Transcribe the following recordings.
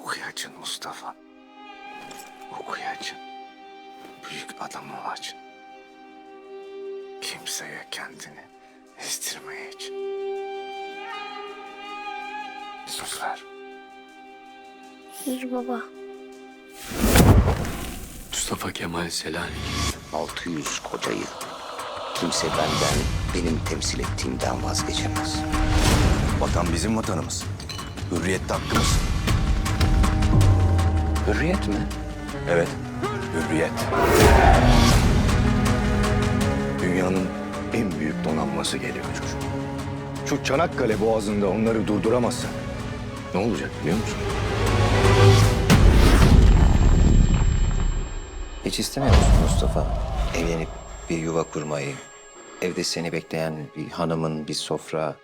Okuyacaksın Mustafa. Okuyacaksın. Büyük adam olacaksın. Kimseye kendini ezdirmeyeceksin. Söz ver. Söz baba. Mustafa Kemal Selanik. 600 koca yıl. Kimse benden, benim temsil ettiğimden vazgeçemez. Vatan bizim vatanımız. Hürriyet de hakkımız. Hürriyet mi? Evet, hürriyet. Dünyanın en büyük donanması geliyor çocuk. Şu Çanakkale boğazında onları durduramazsak ne olacak biliyor musun? Hiç istemiyor musun Mustafa? Evlenip bir yuva kurmayı, evde seni bekleyen bir hanımın, bir sofra.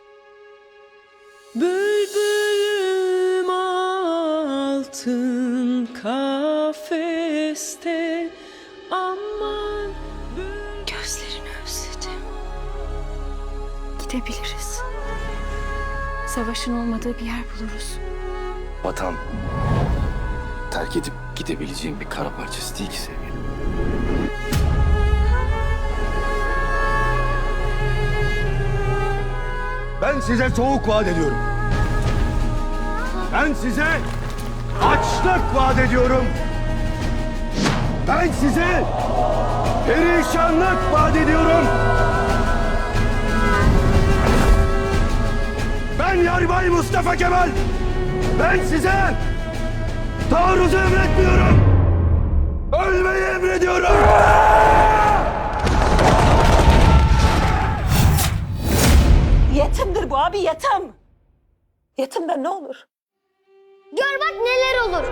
Bülbülüm altın kafeste aman Gözlerini özledim. Gidebiliriz. Savaşın olmadığı bir yer buluruz. Vatan Terk edip gidebileceğim bir kara parçası değil ki sevgilim. Ben size soğuk vaat ediyorum. Ben size açlık vaat ediyorum. Ben size perişanlık vaat ediyorum. Ben Yarbay Mustafa Kemal. Ben size taarruzu emretmiyorum. Ölmeyi emrediyorum. Yetimdir bu abi yetim. Yetimden ne olur? Gör bak neler olur.